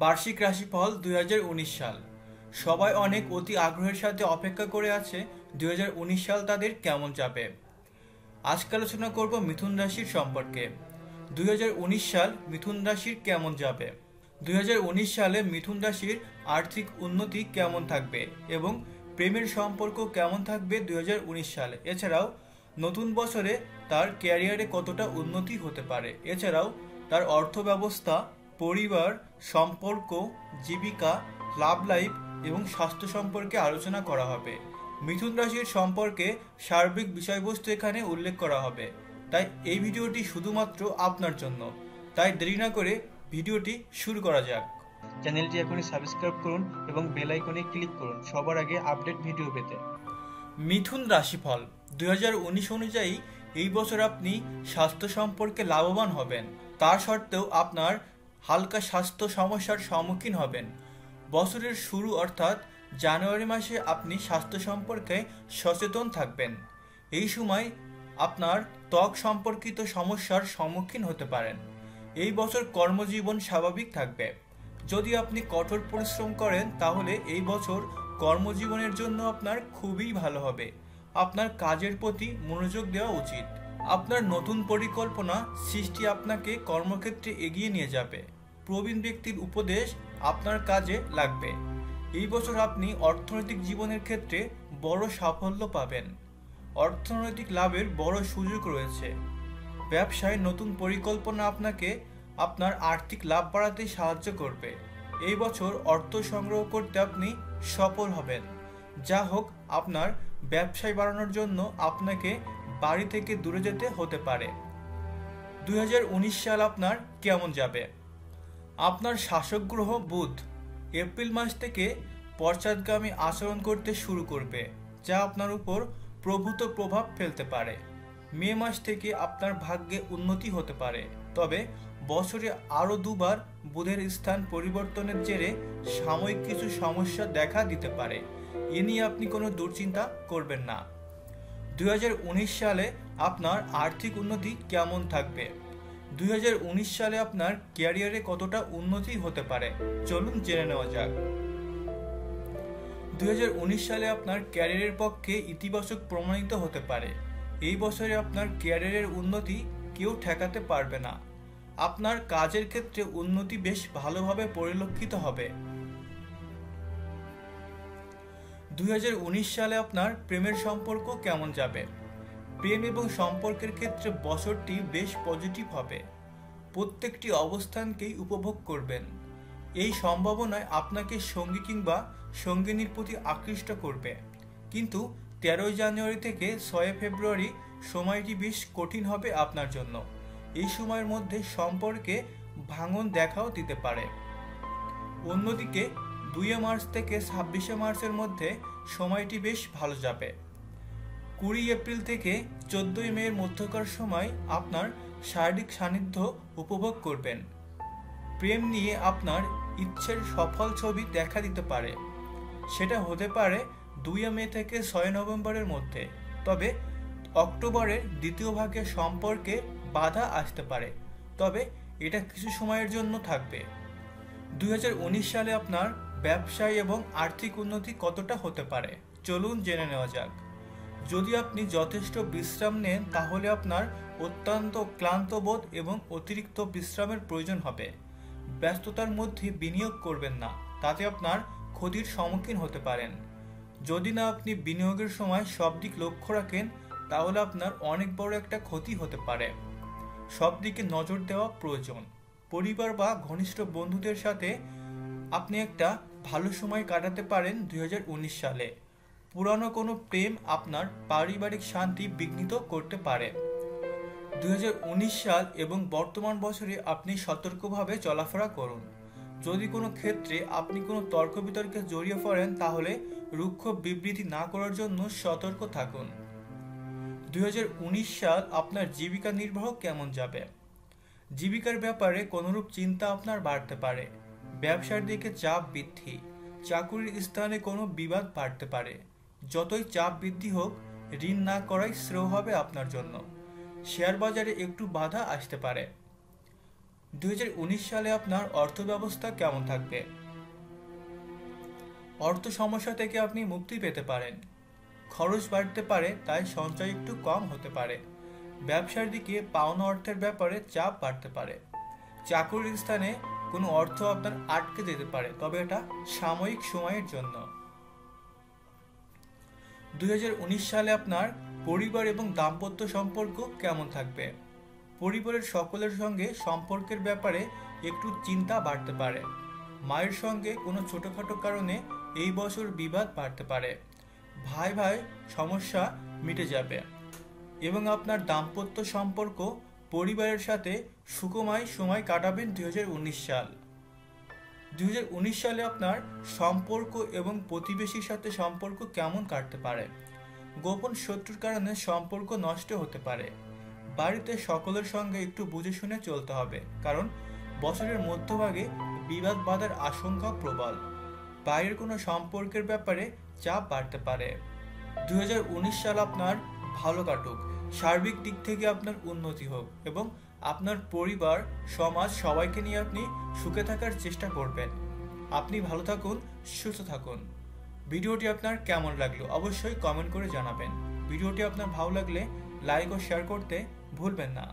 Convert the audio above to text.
বার্ষিক রাশিফল দুই হাজার উনিশ সাল। সবাই অনেক অতি আগ্রহের সাথে অপেক্ষা করে আছে দুই হাজার উনিশ সাল তাদের কেমন যাবে। আজকে আলোচনা করব মিথুন রাশির সম্পর্কে। দুই হাজার উনিশ সাল মিথুন রাশির কেমন যাবে? দু হাজার উনিশ সালে মিথুন রাশির আর্থিক উন্নতি কেমন থাকবে এবং প্রেমের সম্পর্ক কেমন থাকবে দুই হাজার উনিশ সালে? এছাড়াও, নতুন বছরে তার ক্যারিয়ারে কতটা উন্নতি হতে পারে? এছাড়াও, তার অর্থ ব্যবস্থা পরিবার সম্পর্ক জীবিকা লাভ লাইফ এবং স্বাস্থ্য সম্পর্কে আলোচনা করা হবে। মিথুন রাশির সম্পর্কে সার্বিক বিষয়বস্তু এখানে উল্লেখ করা হবে। তাই এই ভিডিওটি শুধুমাত্র আপনার জন্য। তাই দেরি না করে ভিডিওটি শুরু করা যাক। চ্যানেলটি এখনই সাবস্ক্রাইব করুন এবং বেল আইকনে ক্লিক করুন। সবার আগে আপডেট ভিডিও পেতে। মিথুন রাশিফল দুই হাজার উনিশ অনুযায়ী এই বছর আপনি স্বাস্থ্য সম্পর্কে লাভবান হবেন। তার সত্ত্বেও আপনার হালকা স্বাস্থ্য সমস্যার সম্মুখীন হবেন। বছরের শুরু অর্থাৎ জানুয়ারি মাসে আপনি স্বাস্থ্য সম্পর্কে সচেতন থাকবেন। এই সময় আপনার ত্বক সম্পর্কিত সমস্যার সম্মুখীন হতে পারেন। এই বছর কর্মজীবন স্বাভাবিক থাকবে। যদি আপনি কঠোর পরিশ্রম করেন, তাহলে এই বছর কর্মজীবনের জন্য আপনার খুবই ভালো হবে। আপনার কাজের প্রতি মনোযোগ দেওয়া উচিত। আপনার নতুন পরিকল্পনা সৃষ্টি আপনাকে কর্মক্ষেত্রে এগিয়ে নিয়ে যাবে। প্রবীণ ব্যক্তির উপদেশ আপনার কাজে লাগবে। এই বছর আপনি অর্থনৈতিক জীবনের ক্ষেত্রে বড় সাফল্য পাবেন। অর্থনৈতিক লাভের বড় সুযোগ রয়েছে। ব্যবসায় নতুন পরিকল্পনা আপনাকে আপনার আর্থিক লাভ বাড়াতে সাহায্য করবে। এই বছর অর্থ সংগ্রহ করতে আপনি সফল হবেন। যা হোক, আপনার ব্যবসায় বাড়ানোর জন্য আপনাকে বাড়ি থেকে দূরে যেতে হতে পারে। দুই হাজার উনিশ সাল আপনার কেমন যাবে? আপনার শাসক গ্রহ বুধ এপ্রিল মাস থেকে পশ্চাৎগামী আচরণ করতে শুরু করবে, যা আপনার উপর প্রভূত প্রভাব ফেলতে পারে। মে মাস থেকে আপনার ভাগ্যে উন্নতি হতে পারে, তবে বছরে আরও দুবার বুধের স্থান পরিবর্তনের জেরে সাময়িক কিছু সমস্যা দেখা দিতে পারে। এ নিয়ে আপনি কোনো দুশ্চিন্তা করবেন না। দুই হাজার উনিশ সালে আপনার আর্থিক উন্নতি কেমন থাকবে? দুই হাজার উনিশ সালে আপনার ক্যারিয়ারে কতটা উন্নতি হতে পারে? চলুন জেনে নেওয়া যাক। দুই হাজার উনিশ সালে আপনার ক্যারিয়ারের পক্ষে ইতিবাচক প্রমাণিত হতে পারে। এই বছরে আপনার ক্যারিয়ারের উন্নতি কেউ ঠেকাতে পারবে না। আপনার কাজের ক্ষেত্রে উন্নতি বেশ ভালোভাবে পরিলক্ষিত হবে। উনিশ সালে আপনার প্রেমের সম্পর্ক কেমন যাবে? প্রেম এবং সম্পর্কের ক্ষেত্রে বছরটি বেশ পজিটিভ হবে। প্রত্যেকটি অবস্থানকেই উপভোগ করবেন। এই সম্ভাবনায় আপনাকে সঙ্গী কিংবা সঙ্গিনীর প্রতি আকৃষ্ট করবে। কিন্তু তেরোই জানুয়ারি থেকে ছয় ফেব্রুয়ারি সময়টি বেশ কঠিন হবে আপনার জন্য। এই সময়ের মধ্যে সম্পর্কে ভাঙন দেখাও দিতে পারে। অন্যদিকে দুইয়ে মার্চ থেকে ছাব্বিশে মার্চের মধ্যে সময়টি বেশ ভালো যাবে। কুড়ি এপ্রিল থেকে চোদ্দই মেয়ের মধ্যকার সময় আপনার শারীরিক সান্নিধ্য উপভোগ করবেন। প্রেম নিয়ে আপনার ইচ্ছের সফল ছবি দেখা দিতে পারে। সেটা হতে পারে দুই মে থেকে ছয় নভেম্বরের মধ্যে, তবে অক্টোবরের দ্বিতীয় ভাগের সম্পর্কে বাধা আসতে পারে। তবে এটা কিছু সময়ের জন্য থাকবে। দুই হাজার উনিশ সালে আপনার ব্যবসায় এবং আর্থিক উন্নতি কতটা হতে পারে? চলুন জেনে নেওয়া যাক। যদি আপনি যথেষ্ট বিশ্রাম নেন, তাহলে আপনার অত্যন্ত ক্লান্ত বোধ এবং অতিরিক্ত বিশ্রামের প্রয়োজন হবে। ব্যস্ততার মধ্যে বিনিয়োগ করবেন না, তাতে আপনার ক্ষতির সম্মুখীন হতে পারেন। যদি না আপনি বিনিয়োগের সময় সব দিক লক্ষ্য রাখেন, তাহলে আপনার অনেক বড় একটা ক্ষতি হতে পারে। সব দিকে নজর দেওয়া প্রয়োজন। পরিবার বা ঘনিষ্ঠ বন্ধুদের সাথে আপনি একটা ভালো সময় কাটাতে পারেন দু হাজার উনিশ সালে। পুরানো কোনো প্রেম আপনার পারিবারিক শান্তি বিঘ্নিত করতে পারে। দু হাজার উনিশ সাল এবং বর্তমান বছরে আপনি সতর্কভাবে চলাফেরা করুন। যদি কোনো ক্ষেত্রে আপনি কোনো তর্ক বিতর্কে জড়িয়ে পড়েন, তাহলে রুক্ষ বিবৃতি না করার জন্য সতর্ক থাকুন। দুই হাজার উনিশ সাল আপনার জীবিকা নির্বাহ কেমন যাবে? জীবিকার ব্যাপারে কোনোরূপ চিন্তা আপনার বাড়তে পারে। ব্যবসার দিকে চাপ বৃদ্ধি। চাকুরির স্থানে কোনো বিবাদ বাড়তে পারে। যতই চাপ বৃদ্ধি হোক, ঋণ না করাই শ্রেয় হবে আপনার জন্য। শেয়ার বাজারে একটু বাধা আসতে পারে। দু হাজার উনিশ সালে আপনার অর্থ ব্যবস্থা কেমন থাকবে? অর্থ সমস্যা থেকে আপনি মুক্তি পেতে পারেন। খরচ বাড়তে পারে, তাই সঞ্চয় একটু কম হতে পারে। ব্যবসার দিকে পাওনা অর্থের ব্যাপারে চাপ বাড়তে পারে। চাকরির স্থানে কোনো অর্থ আপনার আটকে যেতে পারে, তবে এটা সাময়িক সময়ের জন্য। দু হাজার উনিশ সালে আপনার পরিবার এবং দাম্পত্য সম্পর্ক কেমন থাকবে? পরিবারের সকলের সঙ্গে সম্পর্কের ব্যাপারে একটু চিন্তা বাড়তে পারে। মায়ের সঙ্গে কোনো ছোটোখাটো কারণে এই বছর বিবাদ বাড়তে পারে। ভাই ভাই সমস্যা মিটে যাবে এবং আপনার দাম্পত্য সম্পর্ক পরিবারের সাথে সুখময় সময় কাটাবেন দু হাজার উনিশ সাল। দুই হাজার উনিশ সালে আপনার সম্পর্ক এবং প্রতিবেশীর সাথে সম্পর্ক কেমন কাটতে পারে? গোপন শত্রুর কারণে সম্পর্ক নষ্ট হতে পারে। বাড়িতে সকলের সঙ্গে একটু বুঝে শুনে চলতে হবে, কারণ বছরের মধ্যভাগে বিবাদ বাঁধার আশঙ্কা প্রবল। বাইরের কোনো সম্পর্কের ব্যাপারে চাপ বাড়তে পারে। দুই হাজার উনিশ সাল আপনার ভালো কাটুক। সার্বিক দিক থেকে আপনার উন্নতি হোক এবং আপনার পরিবার, সমাজ সবাইকে নিয়ে আপনি সুখে থাকার চেষ্টা করবেন। আপনি ভালো থাকুন, সুস্থ থাকুন। ভিডিওটি আপনার কেমন লাগল অবশ্যই কমেন্ট করে জানাবেন। ভিডিওটি আপনার ভালো লাগলে লাইক ও শেয়ার করতে ভুলবেন না।